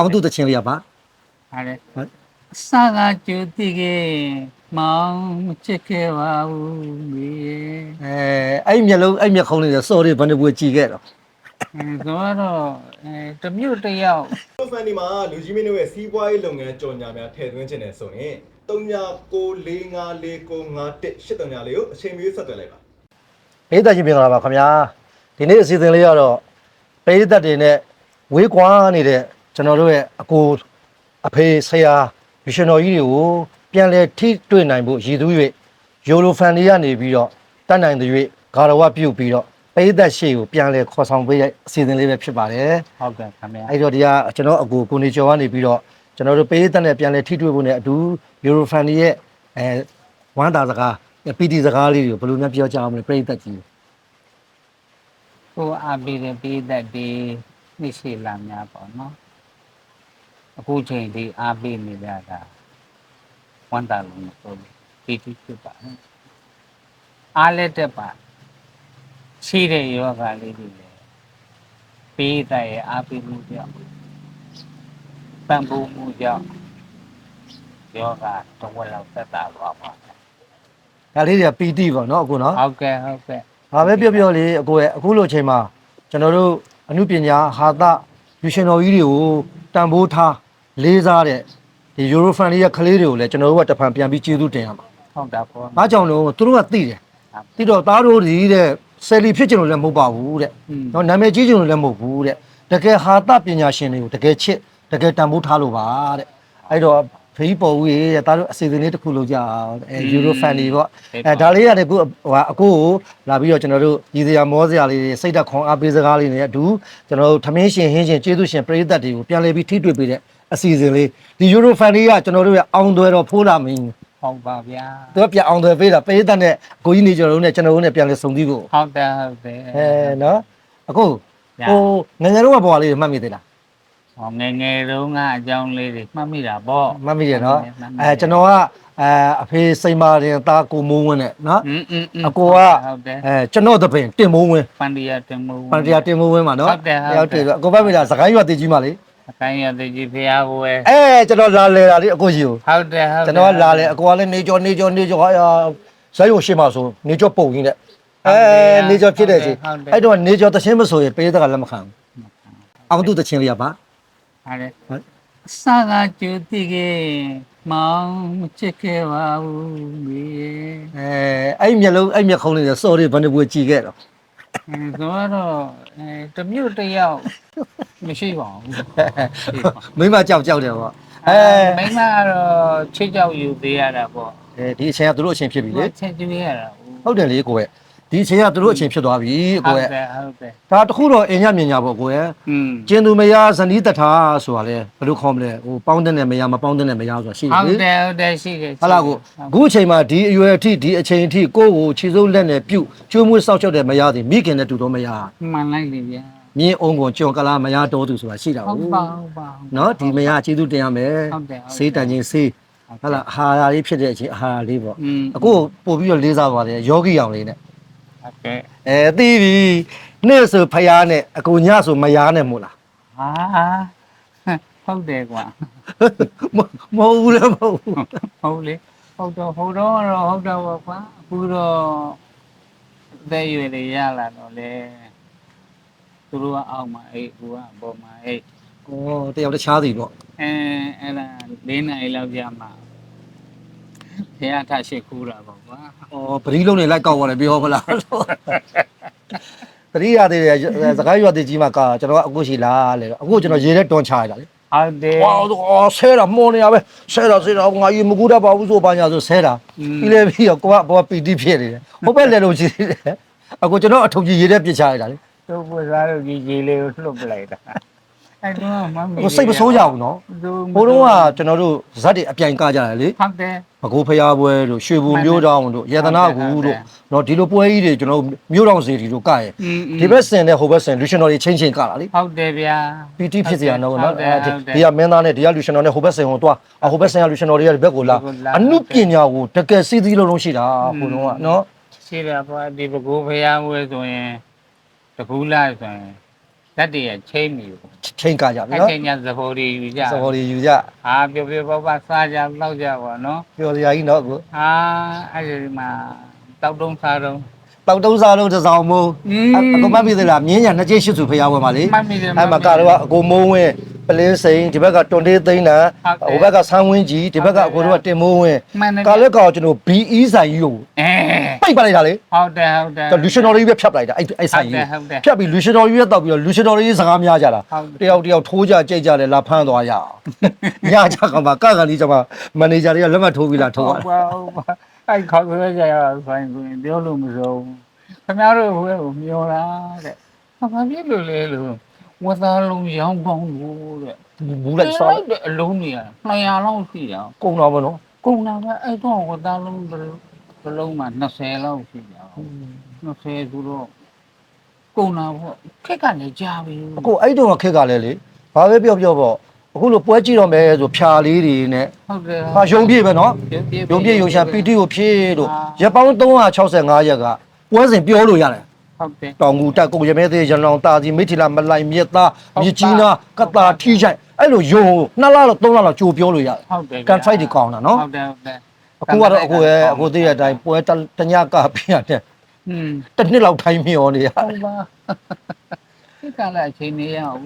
အောင်သူတချင်းလေးကပါဟာလေဟုတ်အစကကြိုတိကေမောင်မချစ်ခဲ့ပါဘူးမေအဲအဲ့ဒီမျက်လုံးအဲ့ဒီမျက်ခုံးလေးစော်လေးဘယ်နှပွေကြည်ခဲ့တော့အဲဆိုတော့အဲတမျိုးတစ်ယောက်ကိုဖန်ဒီမှာလူကြီးမင်းတို့ရဲ့စီးပွားရေးလုပ်ငန်းကြော်ညာများထည့်သွင်းခြင်းနဲ့ဆိုရင်39945491လေးကိုအချိန်မီဆက်သွယ်လိုက်ပါဘေးသက်ချင်းပြင်လာပါခင်ဗျာဒီနေ့အစီအစဉ်လေးကတော့ဘေးသက်တွေနဲ့ဝေးကွာနေတဲ့ ကျွန်တော်တို့ရဲ့အကိုအဖေဆရာယူရှင်တော်ကြီးတွေကိုပြန်လဲထိတွေ့နိုင်ဖို့ရည်သူ၍ယူရိုဖန်လေးကနေပြီးတော့တတ်နိုင်တဲ့၍ဂါရဝပြုတ်ပြီးတော့ဘေးသက်ရှေ့ကိုပြန်လဲခေါ်ဆောင်ပေးတဲ့အစီအစဉ်လေးပဲဖြစ်ပါတယ်ဟုတ်ကဲ့ခင်ဗျာအဲ့တော့ဒီကကျွန်တော်အကိုကိုနေကျော်ကနေပြီးတော့ကျွန်တော်တို့ပေးသက်နဲ့ပြန်လဲထိတွေ့ဖို့နဲ့အတူယူရိုဖန်ရဲ့အဲဝမ်းတာစကားပီတီစကားလေးတွေကိုဘယ်လိုများပြောကြအောင်လဲပြိသက်ကြီးကိုအားပေးတဲ့ပေးသက်ဒီနှိရှိလာများပေါ့နော် အခုချိန်ဒီအားပေးနေကြတာဝန်တာလုံးမဆိုဘူးပီတိဖြစ်ပါနဲ့အားလက်တက်ပါရှိတဲ့ယောဂလေးတွေလေပေးသက်ရဲ့အားပေးမှုကြောင့်ပံ့ပိုးမှုကြောင့်ယောဂတော့ဝက်လောက်သက်သာသွားပါမယ်ဒါလေးတွေကပီတီပေါ့နော်အကိုနော်ဟုတ်ကဲ့ဟုတ်ကဲ့ဘာပဲပြောပြောလေအကိုရဲ့အခုလိုအချိန်မှာကျွန်တော်တို့အမှုပညာဟာသယူရှင်တော်ကြီးတွေကိုတန်ဖိုးထား လေးစားတဲ့ဒီယူရိုဖန်လေးရဲ့ကလေးတွေကိုလည်းကျွန်တော်တို့ကတဖန်ပြန်ပြီးကျေးဇူးတင်ရမှာဟုတ်တာပေါ့။အားကြောင့်လို့သူတို့ကသိတယ်ဟုတ်။သိတော့သားတို့ဒီတဲ့ဆယ်လီဖြစ်ကြလို့လည်းမဟုတ်ပါဘူးတဲ့อืม။နော်နာမည်ကြီးကြလို့လည်းမဟုတ်ဘူးတဲ့။တကယ်ဟာသပညာရှင်တွေကိုတကယ်ချစ်တကယ်တန်ဖိုးထားလို့ပါတဲ့။အဲ့တော့ဖေးပေါ်ဦးရေတဲ့သားတို့အစီအစဉ်လေးတစ်ခုလုပ်ကြအောင်အဲယူရိုဖန်လေးပေါ့။အဲဒါလေးရတယ်ခုဟိုအကိုကိုလာပြီးတော့ကျွန်တော်တို့ရည်စရာမောစရာလေးတွေစိတ်သက်ခွန်အားပေးစကားလေးတွေအတူကျွန်တော်တို့ထမင်းရှင်ဟင်းရှင်ကျေးဇူးရှင်ပရိသတ်တွေကိုပြန်လည်ပြီးထိတွေ့ပေးတဲ့ အစီအစဉ်လေးဒီ Euro Fan လေးကကျွန်တော်တို့ရဲ့အောင်သွဲတော်ဖိုးလာမင်းဟုတ်ပါဗျာသူကပြန်အောင်သွဲပေးတာပေးတဲ့နဲ့အကိုကြီးနေကျွန်တော်တို့နဲ့ကျွန်တော်တို့နဲ့ပြန်လဲဆုံသီးဖို့ဟုတ်တယ်ဟုတ်တယ်အဲနော်အခုဟိုငငယ်တော့ကဘွားလေးမှတ်မိသေးလားဟောငယ်ငယ်တုန်းကအကြောင်းလေးတွေမှတ်မိတာပေါ့မှတ်မိတယ်နော်အဲကျွန်တော်ကအဲအဖေစိန်မာတင်သားကိုမိုးဝင်းနဲ့နော်အကိုကအဲကျွန်တော်တပင်တင်မိုးဝင်းပန်တရာတင်မိုးဝင်းပန်တရာတင်မိုးဝင်းပါနော်ဟုတ်တယ်ဟုတ်တယ်အကိုပဲမိတာစကိုင်းရွာတေကြီးမှာလေ အကိုင်းရတဲ့ကြီးဖျားကိုယ်အဲကျွန်တော်လာလေတာလေအကိုကြီးကိုဟုတ်တယ်ဟုတ်တယ်ကျွန်တော်ကလာလေအကိုကလည်းနေကြောနေကြောနေကြောဟာဇာတ်ရုံရှိမှဆိုနေကြောပုံရင်းတဲ့အဲနေကြောဖြစ်တဲ့ချင်းအဲ့တော့နေကြောတချင်းမဆိုရင်ပေးတဲ့ကလက်မခံဘူးအောင်သူတချင်းလေးကပါဟာလေဟုတ်အစကကြိုတိကေမောင်မချစ်ခဲ့ပါဘူးမေအဲအဲ့ဒီမျက်လုံးအဲ့ဒီမျက်ခုံးလေးစော်လေးဘယ်နှပွေကြည်ခဲ့တော့အဲဆိုတော့အဲတမျိုးတစ်ယောက် မရှိပါဘူးရှိပါမိမကြောက်ကြောက်တယ်ပေါ့အဲအဲမိန်းမကတော့ချစ်ကြောက်ယူသေးရတာပေါ့အဲဒီအချိန်ကသူတို့အချိန်ဖြစ်ပြီလေချက်ကျွေးရတာဟုတ်တယ်လေကိုယ်ရဲ့ဒီအချိန်ကသူတို့အချိန်ဖြစ်သွားပြီဟုကိုတ်ယ်တရဲ့ယ်ဟုတ်တယ်ဒါတခုတော့အင်ညမြင်ညာပေါ့ကိုယ်ရဲ့อืมကျင်သူမယားဇနီးတထာဆိုတာလေဘယ်လိုခေါ်မလဲဟိုပေါင်းတဲ့နဲ့မယားမပေါင်းတဲ့နဲ့မယားဆိုတာရှိတဟုယ်လေတ်တယ်ဟုတ်တယ်ရှိတယ်ဟာလာကိုအခုအချိန်မှာဒီအရွယ်အထိဒီအချိန်အထိကိုယ့်ကိုခြေစုပ်လက်နဲ့ပြုတ်ကျွေးမွေးစောက်ချောက်တဲ့မယားတွေမိခင်နဲ့တူတော့မယားမှန်လိုက်လေဗျာ မြင်းအောင်ကုန်ကျွန်ကလာမယားတော်သူဆိုတာရှိတာဟုတ်ဟုတ်ပါဟုတ်ပါနော်ဒီမယားကျေးဇူးတင်ရမယ်ဟုတ်တယ်ဟုတ်တယ်စေးတန်ချင်းစေးဟာလာအာဟာရလေးဖြစ်တဲ့အချိန်အာဟာရလေးပေါ့อืมအခုပို့ပြီးတော့လေးစားပါတယ်ယောဂီအောင်လေးနဲ့ဟုတ်ကဲ့အဲသိပြီနေ့ဆိုဖယားနဲ့အကူညဆိုမယားနဲ့မို့လားဟာဟုတ်တယ်ကွာမမဟုတ်ဘူးလေမဟုတ်ဘူးဟုတ်လေဟုတ်တော့ဟုတ်တော့တော့ဟုတ်တော့ပါကွာအခုတော့အသက်အရွယ်တွေရလာတော့လေ သူတို့ကအောက်မှာအိတ်ကိုကအပေါ်မှာအိတ်ဩတယောက်တခြားစီပေါ့အဲအဲ့ဒါ၄နိုင်လောက်ကြာမှာဘုရားထရှိခိုးတာပေါ့ကွာဩပရိလုံးနေလိုက်ကောက်သွားတယ်ပြောမလားပရိရသေးတယ်စကားရွာသေးကြီးမှာကကျွန်တော်ကအခုရှိလားလေအခုကျွန်တော်ရေထဲတွန်းချရတာလေဟုတ်တယ်ဝါအော်ဆဲတာမော်နေရပဲဆဲတာဆဲတာငါကြီးမကူတတ်ပါဘူးဆိုပါညာဆိုဆဲတာပြီးလေပြီးတော့ကိုကဘောပီတိဖြစ်နေတယ်ဟိုဘက်လည်းလုံးရှိသေးတယ်အခုကျွန်တော်အထုပ်ကြီးရေထဲပြစ်ချရတာလေ သူ့ပစားတို့ကြီးကြီးလေးကိုလှုပ်ပလိုက်တာအဲ့တော့မမေဟိုစိတ်မဆိုးကြဘူးနော်သူဟိုတုန်းကကျွန်တော်တို့ဇက်တွေအပြိုင်ကကြတယ်လေဟုတ်တယ်မကိုဖျားပွဲတို့ရွှေဘူမျိုးတောင်တို့ယေသနာကူဟုတ်တယ်တို့နော်ဒီလိုပွဲကြီးတွေကျွန်တော်တို့မျိုးတောင်စီတီတို့ကရဲ့อืมဒီဘက်စင်နဲ့ဟိုဘက်စင်လူရှင်တော်တွေချင်းချင်းကတာလေဟုတ်တယ်ဗျာပီတိဖြစ်စရာနော်ဟုနော်တ်တယ်အဲဒီဟုတ်တယ်ဒီကမင်းသားနဲ့ဒီကလူရှင်တော်နဲ့ဟိုဘက်စင်ကိုသွားအဟိုဘက်စင်ကလူရှင်တော်တွေကဒီဘက်ကိုလာဒီဘက်ကိုလာအနုပညာကိုတကယ်စီးစီးလုံးလုံးရှိတာဟိုတုန်းကနော်ရှိတယ်ပေါ့ဒီပကူဖရားဝဲဆိုရင် တကူလာဆိုရင်တဓာတ်တရချိန်ပြီပေါ့ချိန်ကကြပြီအဲ့နော်ချိန်ညသဘောတွေယူကြစဘော်တွေယူကြဟာပျော်ပျော်ပါပါစားကြလောက်ကြပါနော်ပြောစရာကြီးနော်ကိုဟာအဲ့ဒီမှာတောက်တုံးစားတုံးတောက်တုံးစားလုံးတစ်စောင်းမိုးอืအအကုန်မပြည့်သေးလားမြင်းညာနှစ်ကျိတ်ရှိစုဖျားဝဲမှာလေမှတ်မိတယ်အဲ့မှာကတော့အကိုမိုးဝင်း ပလင်းစိန်ဒီဘက်ကတွန်တေးသိန်းတာဟုတ်တယ်ဟိုဘက်ကဆန်းဝင်းကြီးဒီဘက်ကအကိုတို့ကတင်မိုးဝင်းမှန်တယ်ကာလက်ကောင်ကျွန်တော် BE ဆိုင်ကြီးကိုအဲပိတ်ပလိုက်တာလေဟုတ်တယ်ဟုတ်တယ်လူရှင်တော်ကြီးပဲဖြတ်ပလိုက်တာအဲ့အဲ့ဆိုင်ကြီးဟုတ်တယ်ဖြတ်ပြီးလူရှင်တော်ကြီးပဲတောက်ပြီးတော့လူရှင်တော်ကြီးစကားများကြတာဟုတ်တယောက်တယောက်ထိုးကြကြိတ်ကြတယ်လာဖမ်းသွားရအောင်ညကြကမှကကလေးကျမမန်နေဂျာတွေကလက်မှတ်ထိုးပြီးလာထိုးဟုရတ်ပါဟုတ်ပါအဲ့ခေါ်ဆွဲကြရဆိုင်ဆိုရင်ပြောလို့မစုံခင်ဗျားတို့ဘယ်ကိုမျောတာတဲ့ဘာဖြစ်လို့လဲလို့ ဝတ်သားလုံးရောင်းကောင်းလို့တဲ့ဘူးလိုက်ဆောက်အလုံးကြီးอ่ะ200လောက်ရှိတာကုန်တော့မနော်ကုန်တာပဲအဲ့တော့ဝတ်သားလုံးတစ်လုံးမှာ20လောက်ရှိတာ20ဆိုတော့ကုန်တာပေါ့ခက်ကလည်းကြာပြီအခုအဲ့တုန်းကခက်ကလည်းလေဘာပဲပြောပြောပေါ့အခုလိုပွဲကြည့်တော့မယ်ဆိုဖြာလေးတွေနဲ့ဟုတ်တယ်ဟာရုံပြည့်ပဲနော်ရုံပြည့်ရုံပြည့်ရုံရှာပီတီကိုဖြည့်လို့အာရက်ပေါင်း365ရက်ကပွဲစဉ်ပြောလို့ရတယ် ဟုတ်တယ်တောင်ငူတက်ကုန်ရမဲသေးရန်လောင်တာစီမိထီလာမလိုက်မြက်သားမြစ်ကြီးနာကတာထီးချိုင်အဲ့လိုယုံနှစ်လလောက်သုံးလလောက်ကြိုပြောလို့ရတယ်ဟုတ်တယ်ကန်ဖိုက်တွေကောင်းတာနော်ဟုတ်တယ်ဟုတ်တယ်အခုကတော့အခုရဲ့အခုသေးတဲ့အတိုင်းပွဲတညကပြရတဲ့อืมတစ်နှစ်လောက်ထိုင်းမျောနေရတယ်ဟုတ်ပါဒီကလည်းအချိန်နေရအောင်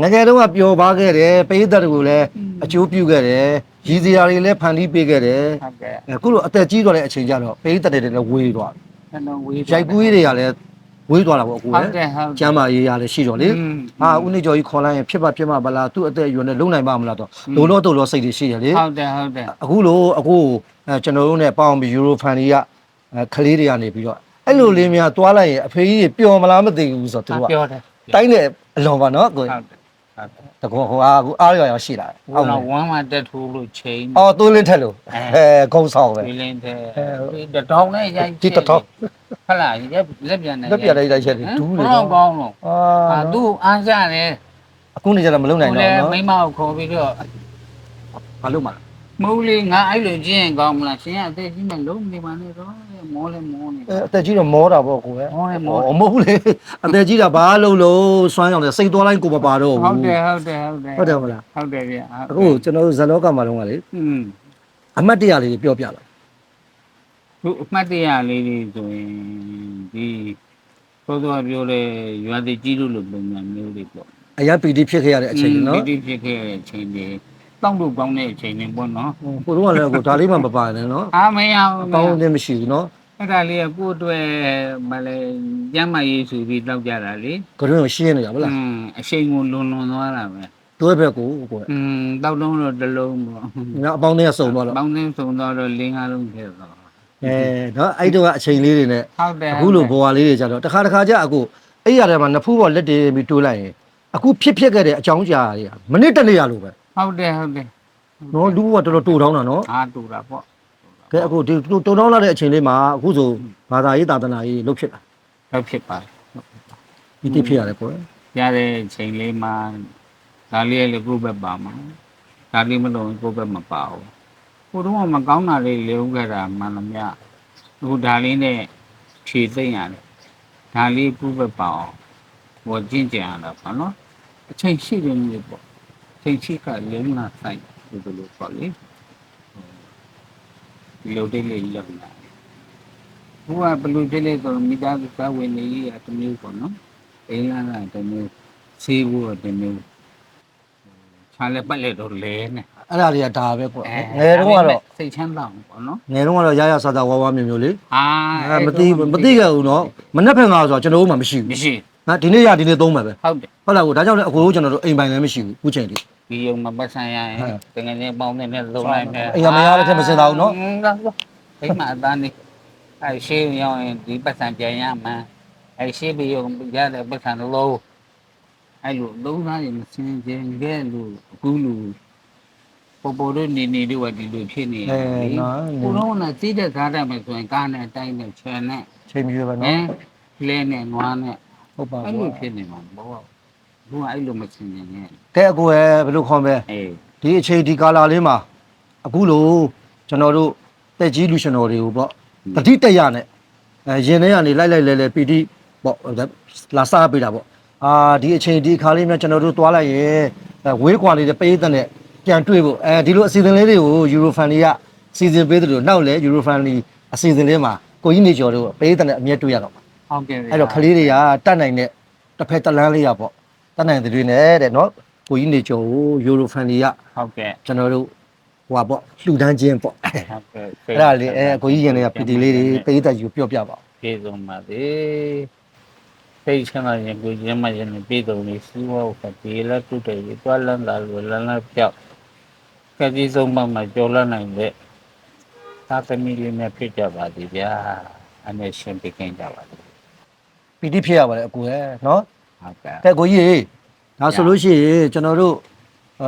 ငငယ်တုန်းကပျော်ပါခဲ့တယ်ပိဿတ်ကိုလည်းအကျိုးပြုခဲ့တယ်ရည်စရာတွေလည်းဖန်တီးပေးခဲ့တယ်ဟုတ်ကဲ့အခုလိုအသက်ကြီးတော့လည်းအချိန်ကြတော့ပိဿတ်တွေလည်းဝေးသွားတယ်နှလုံးဝေးရိုက်ကူးကြီးတွေကလည်း ဝေးသွားတာပေါ့အကိုဟုတ်တယ်ဟုတ်ကျမ်းမာရေးရလည်းရှိတော့လေဟာဦးနေကျော်ကြီးခေါ်လိုက်ရင်ဖြစ်ပါဖြစ်မှာပါလားသူ့အသက်အရွယ်နဲ့လုံနိုင်ပါမလားတော့လုံတော့တော့စိတ်တွေရှိရလေဟုတ်တယ်ဟုတ်တယ်အခုလိုအကိုကျွန်တော်တို့နဲ့ပေါင်းပြီးယူရိုဖန်ကြီးကကလေးတွေကနေပြီးတော့အဲ့လိုလေးများသွားလိုက်ရင်အဖေကြီးပျော်မလားမသိဘူးဆိုတော့သူကပြောတယ်တိုင်းတယ်အလွန်ပါနော်ကိုဟုတ်တယ်တကောဟိုအားကိုအားရရရှိလာတယ်။ဟုတ်လားဝမ်းမတက်ထိုးလို့ချိန်။အော်သွေးလင်းထက်လို့အဲခုံဆောင်ပဲ။သွေးလင်းထက်ဒီတောင်းနဲ့ရိုက်။ဒီတောင်း ဟုတ်လားရက်လက်ပြန်နဲ့လက်ပြလိုက်လိုက်ချက်တွေဒူးနေတော့တော့ကောင်းလို့အာအာသူ့အားကြတယ်အခုနေကြတော့မလုံနိုင်သူတော့လည်းနော်မိမကိုခေါ်ပြီးတော့ဘာလို့မလဲမဟုတ်လေငါအဲ့လိုကျင့်ရင်ကောင်းမလားရှင်ကအသေးကြီးနဲ့လုံးနေပါနဲ့တော့မောလဲမောနေအဲအသက်ကြီးတော့မောတာပေါ့ကိုယ်မောလဲမောဩမဟုတ်လေအသက်ကြီးတာဘာလို့လို့စွမ်းရောက်တယ်စိတ်သွားလိုက်ကိုမပါတော့ဘူးဟုတ်တယ်ဟုတ်တယ်ဟုတ်တယ်ဟုတ်တယ်မလားဟုတ်တယ်ဗျအခုကျွန်တော်တို့ဇလောကမှာလုံးကလေอืมအမတ်တရလေးပြောပြလာ သူအမှတ်တရလေးတွေဆိုရင်ဒီသောသောပြောလဲရွာတိကြီးလို့လို့ပုံစံမျိုးလေးပေါ့ အရာပီတိဖြစ်ခဲ့ရတဲ့အချိန်နော် ဒီဖြစ်ခဲ့တဲ့အချိန်တွေတောင်းလို့ကောင်းတဲ့အချိန်တွေပေါ့နော် ကိုတို့ကလည်းကိုဒါလေးမှမပါနဲ့နော် အားမရ အ ဘူး ကောင်းအသင်းမရှိဘူးနော် အဲ့ဒါလေးကကိုယ့်အတွက်မလဲကျမ်းမာရေးဆိုပြီးတောက်ကြတာလေ ကရွင်းကိုရှင်းနေရဗလား อืมအချိန်ကိုလွန်လွန်သွားတာပဲ တွဲဘက်ကိုကိုယ် อืมတောက်လုံးတော့တစ်လုံးပေါ့ ငါအပေါင်းတွေကစုံသွားတော့ ပေါင်းသိန်းစုံတော့တော့၄၅လုံးဖြစ်သွား အဲနော်အဲ့တော့အချိန်လေးတွေနဲ့ဟုတ်တယ်အခုလိုဘဝလေးတွေကြတော့တစ်ခါတစ်ခါကျအခုအဲ့ရတဲ့မှာနှစ်ဖူးပေါ်လက်တွေပြီးတိုးလိုက်ရင်အခုဖြစ်ဖြစ်ခဲ့တဲ့အကြောင်းကြားတွေကမနစ်တနေ့ရလို့ပဲဟုတ်တယ်ဟုတ်တယ်နော်လူဘဝတော်တော်တိုးတောင်းတာနော်အားတူတာပေါ့ကဲအခုဒီတိုးတောင်းလာတဲ့အချိန်လေးမှာအခုဆိုဘာသာရေးသာသနာရေးလုတ်ဖြစ်တာဟုတ်ဖြစ်ပါဒီတိဖြစ်ရတယ်ကိုယ်ရတဲ့အချိန်လေးမှာဒါလေးလည်းကိုယ့်ဘက်ပါမှာဒါလေးမလို့ကိုယ့်ဘက်မပါဘူး ကိုတော့မကောင်းတာလေးလေဥခဲ့တာမှန်လို့မြအခုဒါလေးနဲ့ဖြေသိမ့်ရတယ်ဒါလေးကိုယ့်ဘက်ပါအောင်ဟောကျင့်ကြံရတာပါနော်အချိန်ရှိတယ်မျိုးပေါ့အချိန်ရှိကလုံးလာဆိုင်ဒီလိုပေါ့လေဒီလိုတိတ်လေးလောက်လာဘုရားဘလူဖြစ်လေဆိုမိသားစုကဝင်နေရတမျိုးပေါ့နော်အိမ်လာတာတမျိုးဆေးဖို့တမျိုးခြားလက်ပတ်လက်တော့လဲနေ အဲ့ဒါတွေကဒါပဲကိုယ်ငယ်တုန်းကတော့စိတ်ချမ်းသာအောင်ပေါ့နော်ငယ်တုန်းကတော့ရရဆာဆာဝါဝါမျိုးမျိုးလေအာအဲမသိမသိခဲ့ဘူးနော်မနှက်ဖက်ငါဆိုတော့ကျွန်တော်တို့မှမရှိဘူးမရှိဟာဒီနေ့ရဒီနေ့သုံးမယ်ပဲဟုတ်တယ်ဟုတ်လားကိုဒါကြောင့်လည်းအခုကျွန်တော်တို့အိမ်ပိုင်လည်းမရှိဘူးအခုချိန်ထိဒီယုံမပတ်ဆိုင်ရရင်ဟဲ့တကယ်ချင်းပေါင်းတဲ့နဲ့လုံလိုက်မယ်အိမ်ကမရတဲ့ထက်မစင်သာဘူးနော်อืมဟုတ်ဟုတ်အိမ်မှာအသားနေအဲရှေးရောက်ရင်ဒီပတ်ဆိုင်ပြန်ရမှာအဲရှေးပြီးရုံရတဲ့ပတ်ဆိုင်လုံးအဲလိုလုံးသားရင်မစင်ကြင်ခဲ့လို့အခုလို ပေါ်ပေါ်တို့နေနေတို့ကဒီလိုဖြစ်နေရအဲတယ်နော်ကိုတော့ကသိတဲ့ကားတယ်မယ်ဆိုရင်ကားနဲ့တိုင်းနဲ့ချန်နဲ့ချိန်မျိုးပဲဟနော်မ်လဲနဲ့နွားနဲ့ဟုတ်ပါအဲ့ဘူးလိုဖြစ်နေမှာဘောဘူးကအဲ့လိုမစင်နေနဲ့ကဲအကိုရဲ့ဘယ်လိုခေါ်မလဲအေးဒီအချိန်ဒီကာလာလေးမှာအခုလိုကျွန်တော်တို့တက်ကြီးလူရှင်တော်တွေကိုပေါ့တတိတက်ရနဲ့အဲရင်ထဲကနေလိုက်လိုက်လဲလဲပီတိပေါ့လာစားပေးတာပေါ့အာဒီအချိန်ဒီအခါလေးများကျွန်တော်တို့သွားလိုက်ရင်အဲဝေးကွာလေးတဲ့ပရိသတ်နဲ့ ပြန်တွေ့ဖို့အဲဒီလိုအစီအစဉ်လေးတွေကို Eurofan တွေကစီစဉ်ပေးသလိုနောက်လည်း Eurofan တွေအစီအစဉ်လေးမှာကိုကြီးနေကျော်တို့ပရိသတ်နဲ့အမြဲတွေ့ရတော့မှာဟုတ်ကဲ့ဗျာအဲ့တော့ကလေးတွေကတတ်နိုင်တဲ့တစ်ဖက်တစ်လမ်းလေးရပေါ့တတ်နိုင်တဲ့တွေနဲ့တဲ့နော်ကိုကြီးနေကျော်ကို Eurofan တွေကဟုတ်ကဲ့ကျွန်တော်တို့ဟိုပါပေါ့လှူဒန်းခြင်းပေါ့အဲ့ဟုတ်ကဲ့ဒါလေးအဲကိုကြီးရင်တွေကပီတီလေးတွေပရိသတ်ကြီးကိုပြောပြပါဦးပြေဆုံးပါစေစိတ်ချမ်းသာရင်ကိုယ်ကျမ်းမာရင်ပြေဆုံးနေစီးပွားဥစ္စာဒီလက်တုတည်းကြီးတွားလန်းလာလို့လန်းလန်းပြောက် ကတိဆုံးမှမှကြော်လန်းနိုင်တဲ့သာသမီလေးနဲ့ဖြစ်ကြပါသည်ဗျာအနေရှင်ပြကင်းကြပါစေပီတီဖြစ်ရပါတယ်အကူရဲ့နော်ဟုတ်ကဲ့တဲ့ကိုကြီးရေဒါဆိုလို့ရှိရင်ကျွန်တော်တို့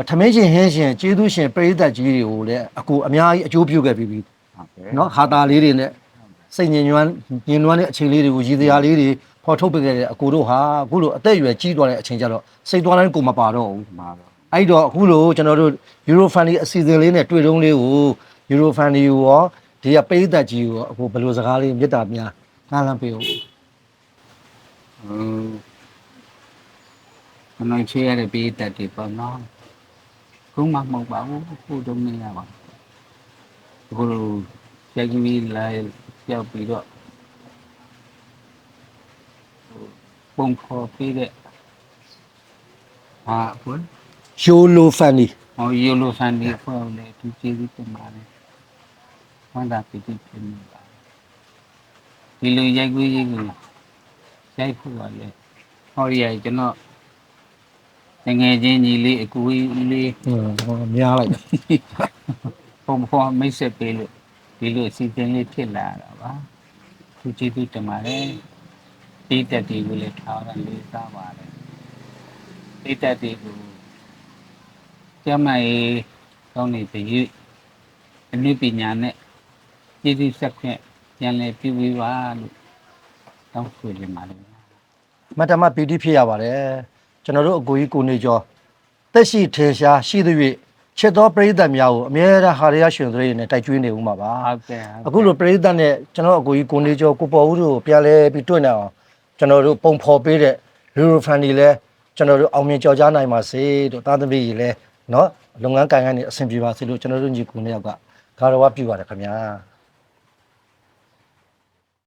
ထမင်းရှင်ဟင်းရှင်ကျေးဇူးရှင်ပရိသတ်ကြီးတွေကိုလည်းအကူအများကြီးအကျိုးပြုခဲ့ပြီးပြီဟုတ်ကဲ့နော်ဟာတာလေးတွေနဲ့စိတ်ညင်ညွမ်းညင်နွမ်းတဲ့အချိန်လေးတွေကိုရည်စရာလေးတွေဖော်ထုတ်ပေးခဲ့တဲ့အကူတို့ဟာအခုလိုအသက်အရွယ်ကြီးသွားတဲ့အချိန်ကျတော့စိတ်သွားတိုင်းကိုမပါတော့ဘူးမှာတော့ အဲ့တော့အခုလိုကျွန်တော်တို့ Eurofan အစီအစဉ်လေးနဲ့တွေ့တုံးလေးကို Eurofan ကိုရောဒီကပရိသတ်ကြီးကိုရောအခုဘယ်လိုစကားလေးမေတ္တာများငှားလမ်းပေးဦးဟိုမနိုင်ချရတဲ့ပြေးတတ်တယ်ပေါ့နော်ခုမှမဟုတ်ပါဘူးခုတော့မရပါဘူးခုလိုရက်ကြီးလာရောက်ပြီးတော့ပုံခေါ်ပြီးတဲ့ဟာဘု န်း YOLO Funny ဟောယူလိုဆန်ဒီဖော်လေသူကျေးဇူးတင်ပါတယ်ဝမ်းသာပီတိဖြစ်နေပါဒီလိုရိုက်ကူးရေးကိုရိုက်ဖို့ပါလေဟောဒီရကျွန်တော်ငယ်ချင်းကြီးလေးအကူကြီးလေးဟုတ်များလိုက်တာပုံဖော်မိတ်ဆက်ပေးလို့ဒီလိုအစီအစဉ်လေးဖြစ်လာတာပါသူကျေးဇူးတင်ပါတယ်တိတက်တီကိုလည်းထားရလေးစားပါတယ်တိတက်တီကို ကျမကြီးကောင်းနေတဲ့ရွအနုပညာနဲ့ကျေးဇူးဆက်ခွင့်ပြန်လည်ပြုပေးပါလို့တောင်းဆိုချင်ပါတယ်မတ္တမပီတိဖြစ်ရပါတယ်ကျွန်တော်တို့အကိုကြီးကိုနေကျော်တက်ရှိထေရှားရှိသရွေ့ချစ်သောပရိသတ်များကိုအမြဲတမ်းဟာရရရှင်သွေးနဲ့တိုက်ကျွေးနေဦးမှာပါဟုတ်ကဲ့အခုလိုပရိသတ်နဲ့ကျွန်တော်အကိုကြီးကိုနေကျော်ကိုပေါ်ဦးတို့ကိုပြန်လဲပြီးတွေ့နေအောင်ကျွန်တော်တို့ပုံဖော်ပေးတဲ့ Euro Fan တွေလည်းကျွန်တော်တို့အောင်မြင်ကြော်ကြားနိုင်ပါစေတို့သားသမီးကြီးလည်း နော်လုပ်ငန်းကိုင်ကနေအဆင်ပြေပါစေလို့ကျွန်တော်တို့ညီကူနှစ်ယောက်ကဂါရဝပြုပါတယ်ခင်ဗျာ